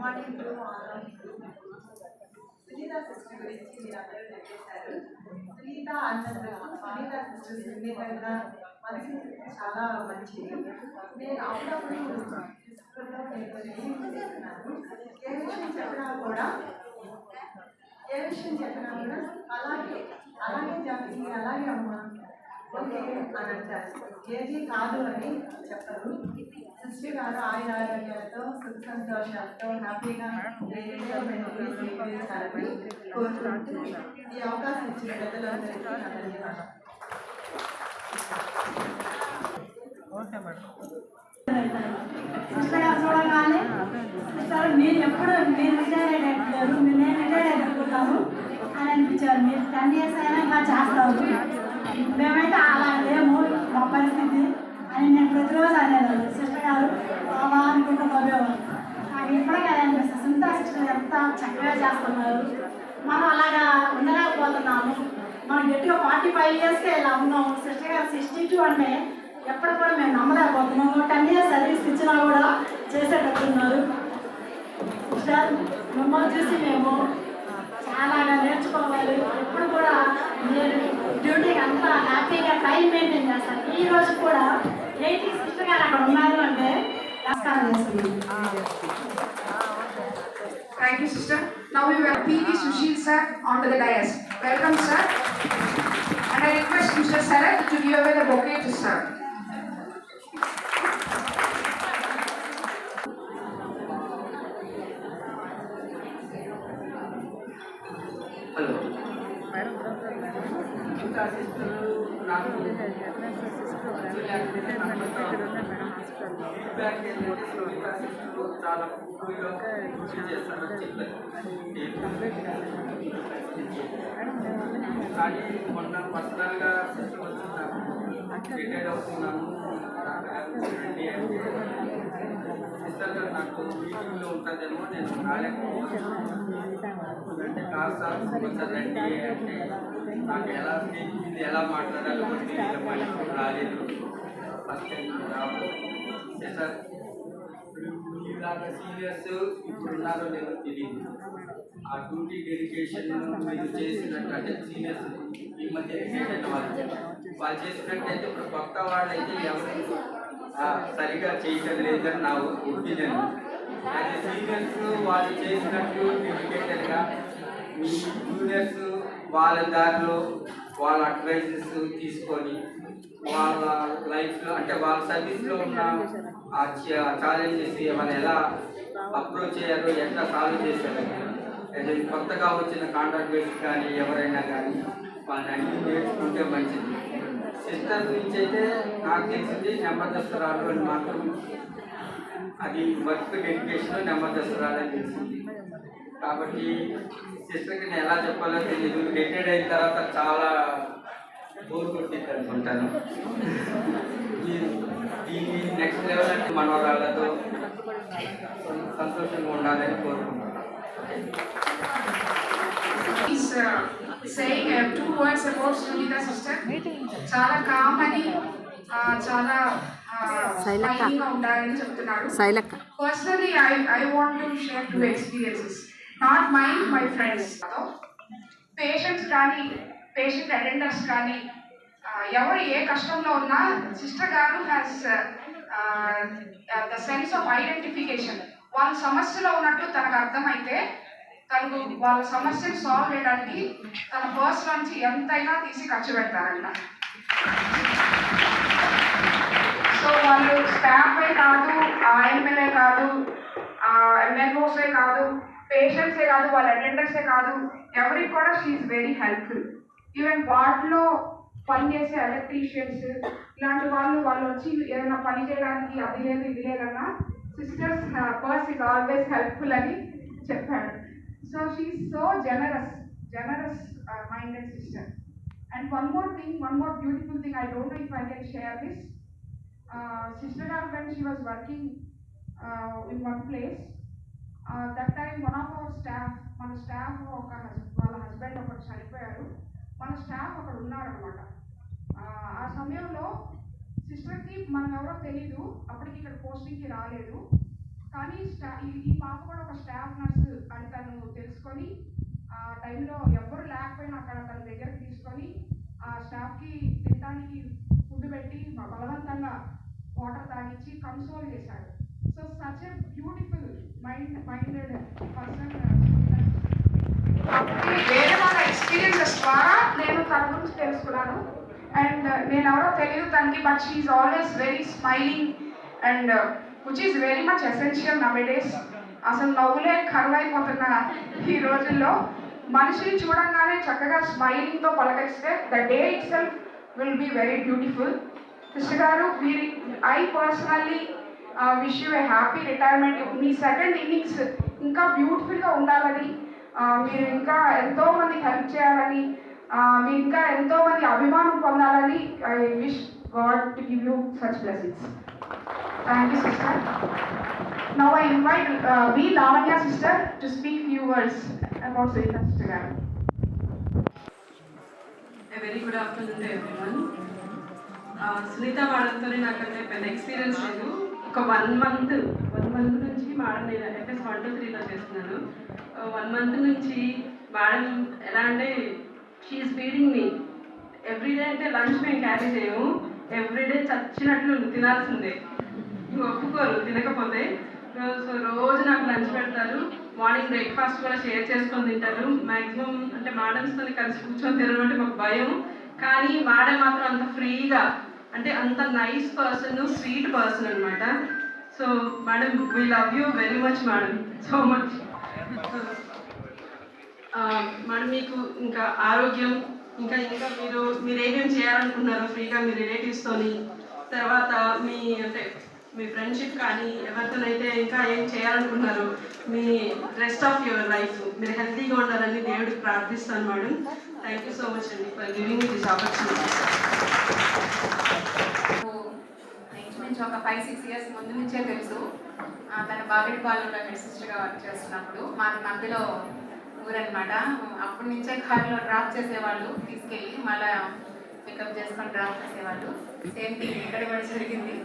Morning to Sunitha sister గురించి మీరు అందరూ చెప్పేశారు సునీత అన్నందుకు సునీత సిస్టర్ సున్నితంగా మనకి చాలా మంచిది నేను అప్పుడప్పుడు సిస్టర్తో నేను ఏ విషయం చెప్పినా కూడా ఏ విషయం చెప్పినా కూడా అలాగే అలాగే జరిగింది అలాగే అమ్మ. ఓకే అని అంటారు. ఏది కాదు అని చెప్పరు. గారు ఆయన ఆరోగ్యాలతో సుఖ సంతోషాలతో హ్యాపీగా కోరుకుంటూ ఈ అవకాశం ఇచ్చిన పెద్దలందరికీ నా ధన్యవాదాలు. ఇక్కడ చూడగానే సార్ మీరు ఎప్పుడు మీరు రిటైర్ మీరు నేను రిటైర్ అయిపోతాను అని అనిపించారు. మీరు టెన్ ఇయర్స్ అయినా ఇంకా చేస్తారు మేమైతే అలా లేము మా పరిస్థితి. అని నేను ప్రతిరోజు అనేదాన్ని సిస్టర్ గారు బాబా అనుకుంటూ నవ్వేవారు నాకు ఇప్పటికీ అదే అనిపిస్తుంది. సునీత సిస్టర్ ఎంత చక్కగా చేస్తున్నారు. మనం అలాగా ఉండలేకపోతున్నాము. మనం గట్టిగా ఫార్టీ ఫైవ్ ఇయర్స్కే ఇలా ఉన్నాము సిస్టర్ గారు సిక్స్టీ టూ అంటే ఎప్పుడు కూడా మేము నమ్మలేకపోతున్నాము టెన్ ఇయర్స్ సర్వీస్ ఇచ్చినా కూడా చేసేటట్టున్నారు. సార్ మిమ్మల్ని చూసి మేము చాలా నేర్చుకోవాలి. ఎప్పుడు కూడా మీరు డ్యూటీకి అంతా హ్యాపీగా టైం మెయింటైన్ చేస్తారు ఈ రోజు కూడా ఎయిటీ సిస్టర్ గారు అక్కడ ఉన్నారు అంటే నమస్కారం చేస్తున్నాను Thank you, sister. Now we will P.V. Sushil sir onto the dais. Welcome, sir. And I request Mr. Sarat to give away the bouquet to sir. Hello ఇంకా సిస్టర్ నాకు Feedback ఏంటంటే ఇంకా సిస్టర్ చాలా ఎక్కువగా కృషి చేస్తారని చెప్పారు కానీ మొన్న పర్సనల్గా సిస్టర్ వచ్చినాను రిటైర్ అవుతున్నాను రండి అంటే సిస్టర్ గారు నాకు మీటింగ్లో ఉంటుందేమో నేను రాలేకపోతున్నాను అంటే కాదు సార్ కొంచెం రండి అంటే నాకు ఎలా మీద ఎలా మాట్లాడాలో మళ్ళీ రాలేదు. ఫస్ట్ టైం రావాలి సార్ సీనియర్స్ ఇప్పుడు ఉన్నారో లేదో తెలియదు ఆ డ్యూటీ డెడికేషన్ మీరు చేసినట్టు అంటే సీనియర్స్ ఈ మధ్య రిటైర్ అయిన వాళ్ళు. వాళ్ళు చేసినట్టయితే ఇప్పుడు కొత్త వాళ్ళు అయితే ఎవరు సరిగా చేయటం లేదని నా ఒపీనియన్. అయితే సీనియర్స్ వాళ్ళు చేసినట్టు డెడికేటెడ్గా మీ జూనియర్స్ వాళ్ళ దారిలో వాళ్ళ అడ్వైజెస్ తీసుకొని వాళ్ళ లైఫ్లో అంటే వాళ్ళ సర్వీస్లో ఉన్న ఆ ఛాలెంజెస్ ఏమైనా ఎలా అప్రోచ్ అయ్యారో ఎట్లా సాల్వ్ చేశారు. అయితే కొత్తగా వచ్చిన కాంట్రాక్టర్స్ బేస్ కానీ ఎవరైనా కానీ వాళ్ళని అన్ని నేర్చుకుంటే మంచిది. సిస్టర్ నుంచి అయితే నాకు తెలిసింది నెమ్మదస్తురాలు అని మాత్రం అది వర్క్ డెడికేషన్ నెమ్మదస్తురాలు అని తెలిసింది. కాబట్టి సిస్టర్కి నేను ఎలా చెప్పాలో తెలియదు రిటైర్డ్ అయిన తర్వాత చాలా బోర్ కొట్టింది అనుకుంటాను ఈ- దీన్ని నెక్స్ట్ లెవెల్ అంటే మనవరాళ్ళతో సంతోషంగా ఉండాలని కోరుకుంటున్నాను. Saying uh, two words about Sunita sister. చాలా కామ్ అని చాలా శైలక్క. ఫైన్గా ఉండాలని చెప్తున్నాడు శైలక్క. Personally, I, I want to share two not mind my friends patients కానీ పేషెంట్ అటెండర్స్ కానీ ఎవరు ఏ కష్టంలో ఉన్నా సిస్టర్ గారు has the sense of identification వాళ్ళ సమస్యలో ఉన్నట్టు తనకు అర్థమైతే తనకు వాళ్ళ సమస్యను సాల్వ్ చేయడానికి తన పర్స్ నుంచి ఎంతైనా తీసి ఖర్చు పెడతారన్న. సో వాళ్ళు స్టాఫే కాదు ఆర్ఎంఎల్ఏ కాదు ఎంఎన్ఓసే కాదు పేషెంట్సే కాదు వాళ్ళ అటెండర్సే కాదు. ఎవరికి కూడా షీఈ్ వెరీ హెల్ప్ఫుల్ ఈవెన్ వార్డ్లో పనిచేసే ఎలక్ట్రీషియన్స్ ఇలాంటి వాళ్ళు వాళ్ళు వచ్చి ఏదైనా పని చేయడానికి అది లేదు ఇది లేదన్నా sister's purse is always helpful అని చెప్పాడు so she so generous generous minded sister and one more thing one more beautiful thing I don't know if I can share this sister sister she when working was working place that time one of our staff మన staff ఒక వాళ్ళ husband ఒకటి చనిపోయారు మన staff అక్కడ ఉన్నారనమాట ఆ సమయంలో సిస్టర్కి మనం ఎవరో తెలీదు. అప్పటికి ఇక్కడ పోస్టింగ్కి రాలేదు. కానీ స్టా ఈ పాప కూడా ఒక స్టాఫ్ నర్సు అని తను తెలుసుకొని ఆ టైంలో ఎవరు లేకపోయినా అక్కడ తన దగ్గర తీసుకొని ఆ స్టాఫ్కి తినడానికి ఫుడ్ పెట్టి బలవంతంగా వాటర్ తాగించి కన్సోల్ చేశాడు. So such a beautiful mind minded person వేరే వాళ్ళ ఎక్స్పీరియన్సెస్ ద్వారా నేను తన గురించి తెలుసుకున్నాను. అండ్ uh, నేను ఎవరో తెలియదు తనకి but she always very smiling and which is very much essential nowadays అసలు నవ్వులే కరువైపోతున్న ఈ రోజుల్లో. మనిషిని చూడంగానే చక్కగా స్మైలింగ్తో పలకరిస్తే the day itself will be very beautiful Krishna గారు వీరి I personally wish you a happy retirement me second innings ఇంకా బ్యూటిఫుల్గా ఉండాలని మీరు ఇంకా ఎంతో మంది హెల్ప్ చేయాలని మీరు ఇంకా ఎంతో మంది అభిమానం పొందాలని I wish God to give you such blessings thank you sister now I invite V Lavanya sister to speak few words about Sunitha sister గారు very good afternoon afternoon to Sunitha మేడంతో uh, నాకైతే పెద్ద experience లేదు. ఒక one month one month నుంచి madam నేను FS one two త్రీలో చేస్తున్నాను. వన్ మంత్ నుంచి మేడం ఎలా అంటే she's feeding me every day అంటే లంచ్ మేము క్యారీ చేయము. ఎవ్రీడే చచ్చినట్లు తినాల్సిందే. ఒప్పుకోరు తినకపోతే. సో రోజు నాకు లంచ్ పెడతారు. మార్నింగ్ బ్రేక్ఫాస్ట్ కూడా షేర్ చేసుకొని తింటారు. మాక్సిమం అంటే మేడమ్స్తో కలిసి కూర్చొని తినడం అంటే మాకు భయం. కానీ మేడం మాత్రం అంత ఫ్రీగా అంటే అంత నైస్ పర్సన్ స్వీట్ పర్సన్ అనమాట so madam we love you very much madam so much madam మీకు ఇంకా ఆరోగ్యం ఇంకా ఇంకా మీరు మీరు ఏమేమి చేయాలనుకున్నారో ఫ్రీగా మీ రిలేటివ్స్తోని తర్వాత మీ అంటే మీ ఫ్రెండ్షిప్ కానీ ఎవరితోనైతే ఇంకా ఏం చేయాలనుకున్నారు మీ రెస్ట్ ఆఫ్ యువర్ లైఫ్ మీరు హెల్తీగా ఉండాలని దేవుడికి ప్రార్థిస్తాను madam. Thank you so much అండి ఫర్ గివింగ్ దిస్ ఆపర్చునిటీ ఇంచుమించు ఒక ఫైవ్ సిక్స్ ఇయర్స్ ముందు నుంచే తెలుసు. తన తన బాగేటిపాలెంలో హెడ్ సిస్టర్గా వర్క్ చేస్తున్నప్పుడు మాది మధ్యలో ఊరన్నమాట. అప్పటి నుంచే కార్లో డ్రాప్ చేసేవాళ్ళు తీసుకెళ్ళి మళ్ళీ పికప్ చేసుకొని డ్రాప్ చేసేవాళ్ళు. సేమ్ థింగ్ ఇక్కడ కూడా జరిగింది.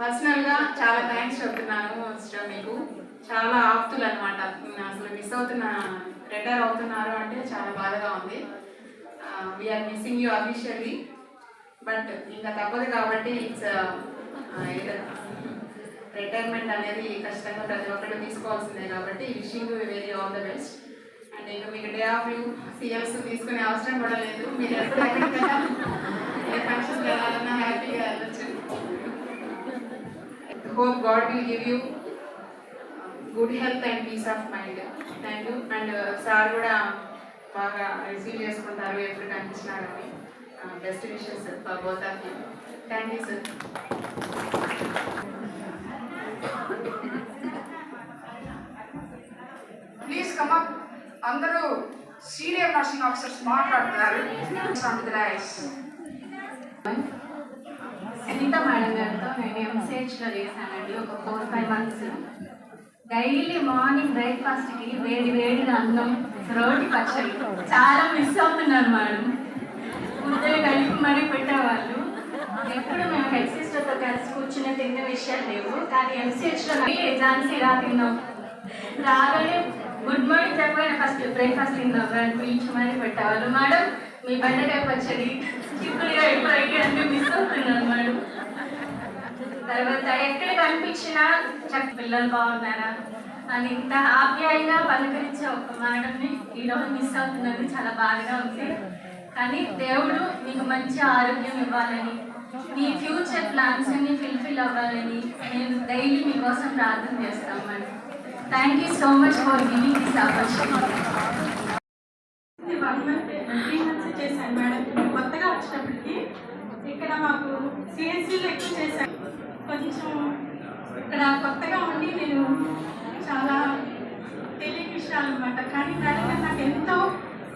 పర్సనల్గా చాలా థ్యాంక్స్ చెప్తున్నాను మీకు. చాలా ఆప్తులు అనమాట అసలు మిస్ అవుతున్న రిటైర్ అవుతున్నారు అంటే చాలా బాధగా ఉంది. We are missing you officially but ఇంకా తప్పదు కాబట్టి ఇట్స్ రిటైర్మెంట్ అనేది ఖచ్చితంగా ప్రతి ఒక్కరు తీసుకోవాల్సిందే కాబట్టి wishing very all the best and ఇంకా మీకు డే ఆఫ్ యూ సీఎల్స్ తీసుకునే అవసరం కూడా లేదు. మీరు ఎప్పుడు hope God will give you good health and peace of mind thank you and sir కూడా బాగా రిసీవ్ చేసుకుంటారు ఎప్పుడు కనిపించినా కానీ best wishes for both of you thank you sir please come up అందరూ సీనియర్ నర్సింగ్ ఆఫీసర్స్ మాట్లాడుతున్నారు. Sunitha madam గారితో నేను ఎంసీహెచ్లో చేశానండి ఒక four five months daily morning బ్రేక్ఫాస్ట్కి వేడి వేడిగా అన్నం రోటి పచ్చడి. చాలా మిస్ అవుతున్నారు మేడం. ముద్దలు కలిపి మరీ పెట్టేవాళ్ళు. ఎప్పుడు మేము హెడ్ సిస్టర్తో కలిసి కూర్చుని తిన్న విషయాలు లేవు కానీ ఎంసీహెచ్లో ఝాన్సీ రా తిన్నాం. రాగానే గుడ్ మార్నింగ్ చెప్పగానే ఫస్ట్ బ్రేక్ఫాస్ట్ తిందాం అని పిలిచి మరీ పెట్టేవాళ్ళు. మేడం మీ బండకాయ పచ్చడి చిక్కుడుగా ఎప్పుడు అయ్యి మిస్ అవుతున్నాను మేడం. తర్వాత ఎక్కడ కనిపించినా చక్క పిల్లలు బాగున్నారా? అని ఇంత ఆప్యాయంగా పలకరించే ఒక మేడంని ఈరోజు మిస్ అవుతున్నది చాలా బాధగా ఉంది. కానీ దేవుడు మీకు మంచి ఆరోగ్యం ఇవ్వాలని మీ ఫ్యూచర్ ప్లాన్స్ అన్ని ఫిల్ఫిల్ అవ్వాలని నేను డైలీ మీకోసం ప్రార్థన చేస్తాం madam. Thank you so much for giving this opportunity చేశాను మేడం. కొత్తగా వచ్చినప్పటికి ఇక్కడ మాకు సిఎస్సీలో ఎక్కువ చేశాను కొంచెం ఇక్కడ కొత్తగా ఉండి నేను చాలా తెలియని విషయాలు అనమాట కానీ మేడం నాకు ఎంతో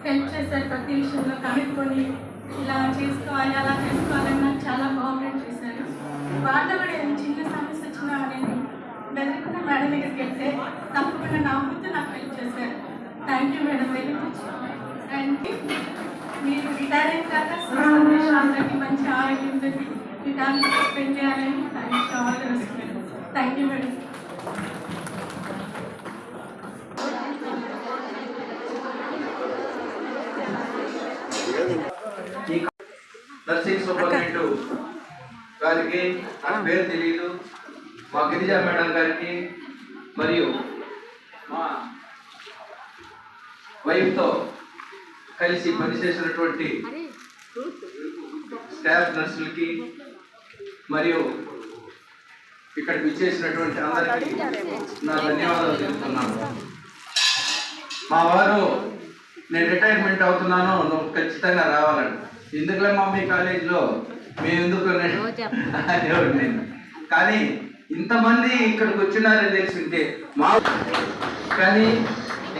హెల్ప్ చేశారు ప్రతి విషయంలో. కనుక్కొని ఇలా చేసుకోవాలి అలా చేసుకోవాలని నాకు చాలా కోఆపరేట్ చేశారు. వాళ్ళలో కూడా చిన్న సమస్య వచ్చినా నేను బెదరకుండా మేడం దగ్గరికి వెళ్తే తప్పకుండా నవ్వుతూ నాకు హెల్ప్ చేశారు. Thank you madam very much and మీరు రిటైర్ అయిన తర్వాత అందరికీ మంచి ఆరోగ్యం మీ ఫ్యామిలీ స్పెండ్ చేయాలని thank you all the best madam thank thank you madam nursing superintendent గారికి నా పేరు తెలియదు మా గిరిజా మేడం గారికి మరియు మా వైఫ్తో కలిసి పనిచేసినటువంటి స్టాఫ్ నర్సులకి మరియు ఇక్కడ విచ్చేసినటువంటి అందరికీ నా ధన్యవాదాలు చెప్తున్నాను. మా వారు నేను రిటైర్మెంట్ అవుతున్నాను నువ్వు ఖచ్చితంగా రావాలని. ఎందుకులే మమ్మీ కాలేజీలో? మేము ఎందుకు నేను కానీ ఇంతమంది ఇక్కడికి వచ్చినారని తెలిసి ఉంటే మా కానీ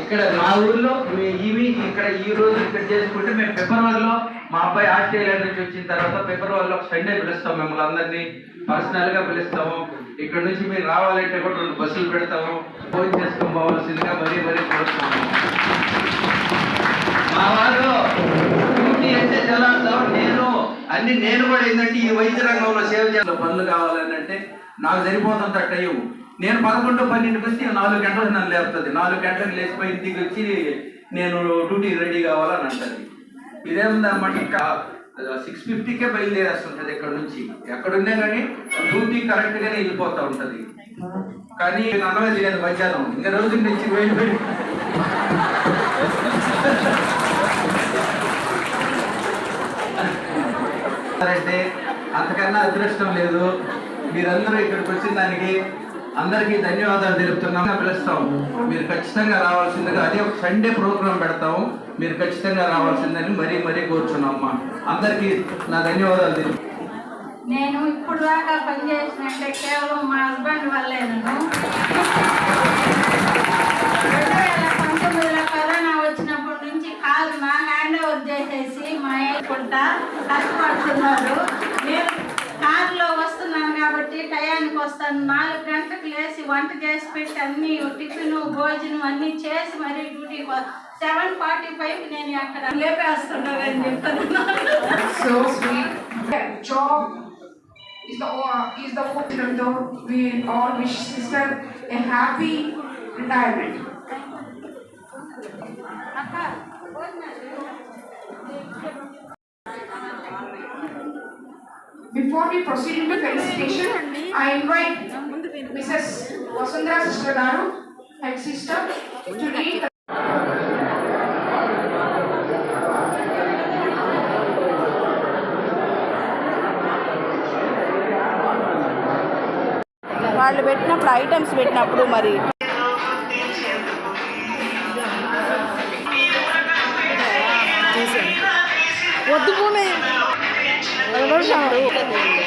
ఇక్కడ మా ఊర్లో మీ- ఇవి ఇక్కడ ఈ రోజు ఇక్కడ చేసుకుంటే మేము ఫిబ్రవరిలో మా అబ్బాయి ఆస్ట్రేలియా నుంచి వచ్చిన తర్వాత ఫిబ్రవరిలో సండే పిలుస్తాం మిమ్మల్ని అందరినీ పర్సనల్గా పిలుస్తాము. ఇక్కడ నుంచి మీరు రావాలంటే కూడా రెండు బస్సులు పెడతాము. ఫోన్ చేసుకొని పోవాల్సిందిగా మరీ మరీ కోరుతాము మా వారు అంటే నేను అన్ని నేను కూడా ఏంటంటే ఈ వైద్య రంగంలో సేవ చేయాలి. పనులు కావాలని అంటే నాకు సరిపోతుందంత టైం. నేను పదకొండు పన్నెండుకి బస్సు నాలుగు గంటలకు నన్ను లేపుతుంది. నాలుగు గంటలకు లేచిపోయి ఇంటికి వచ్చి నేను డ్యూటీ రెడీ కావాలని అంటది. ఇదేముందన్నమాట ఇంకా సిక్స్ ఫిఫ్టీకే బయలుదేరేస్తుంటది ఇక్కడ నుంచి? ఎక్కడున్నా కానీ డ్యూటీ కరెక్ట్ గానే వెళ్ళిపోతా ఉంటది. కానీ అన్నది లేదు మధ్యాహ్నం. ఇంకా రోజు నుంచి వెళ్ళిపోయి అంటే అంతకన్నా అదృష్టం లేదు. మీరందరూ ఇక్కడికి వచ్చిన దానికి అందరికీ ధన్యవాదాలు తెలుపుతున్నాం. పిలుస్తాం. మీరు ఖచ్చితంగా రావాల్సిందిగా అదే ఒక సండే ప్రోగ్రాం పెడతాము మీరు ఖచ్చితంగా రావాల్సిందని మరీ మరీ కోరుచున్నాం అమ్మా. అందరికీ నా ధన్యవాదాలు తెలుపు నేను ఇప్పుడు దాకా పనిచేసినంటే కేవలం మా హస్బెండ్ వల్లేను రెండు వేల పంతొమ్మిదిలో కరోనా వచ్చినప్పటి నుంచి కాదు మా హ్యాండ్ ఓవర్ చేసేసి మా ఏకుంటా కష్టపడుతున్నారు. నేను కారులో వస్తున్నాను కాబట్టి టయానికి వస్తాను నాలుగు గంటలకు లేచి వంట చేసి పెట్టి అన్ని టిఫిన్ భోజనం అన్ని చేసి మరీ డ్యూటీకి సెవెన్ ఫార్టీ ఫైవ్ నేను అక్కడ లేపేస్తున్నానని చెప్తున్నాను. Job is the uh, is the even though we all wish sister a happy retirement. Before we proceed into felicitation, I invite Mrs. Vasundhara Sister Garu, head sister, to read the వాళ్ళు పెట్టినప్పుడు items పెట్టినప్పుడు మరి madam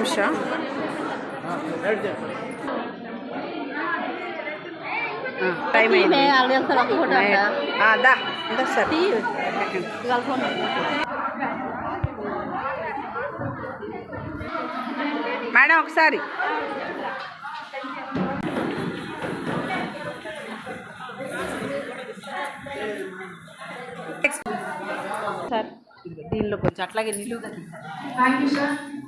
నిమిషం. Time అయింది. దా ఇంకా sir. Madam ఒకసారి. Sir దీనిలో కొంచెం అట్లాగే నిలువుగా Thank you,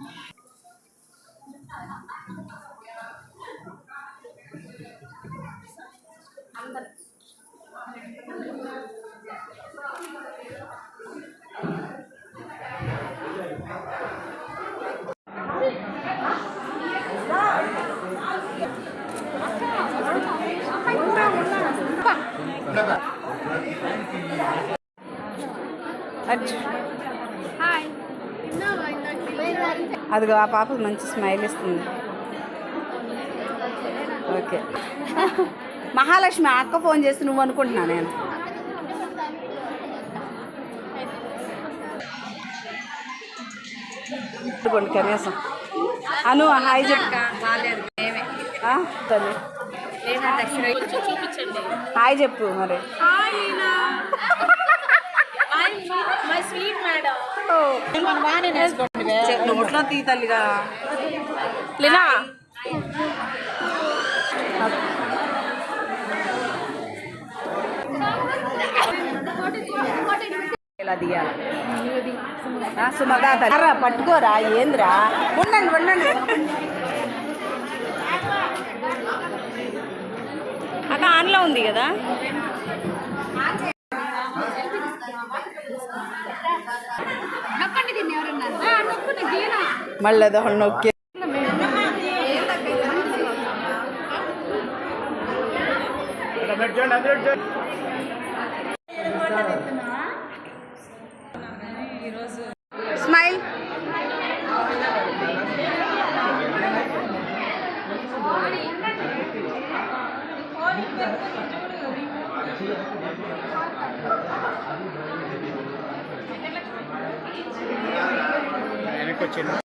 sir. అదిగో ఆ పాపకు మంచి స్మైల్ ఇస్తుంది. ఓకే. మహాలక్ష్మి అక్క ఫోన్ చేసి నువ్వు అనుకుంటున్నా నేను? కనీసం. అను హాయ్ చెప్పు. హాయ్ చెప్పు మరి. ఓ. చె- నోట్లో తీ తల్లిగా లేనా. ఇలా దిగాల తల్లి పట్టుకోరా ఏంద్రా? ఉండండి ఉండండి. అక్క ఆన్లో ఉంది కదా? మళ్ళీ అదో నొక్కి స్మైల్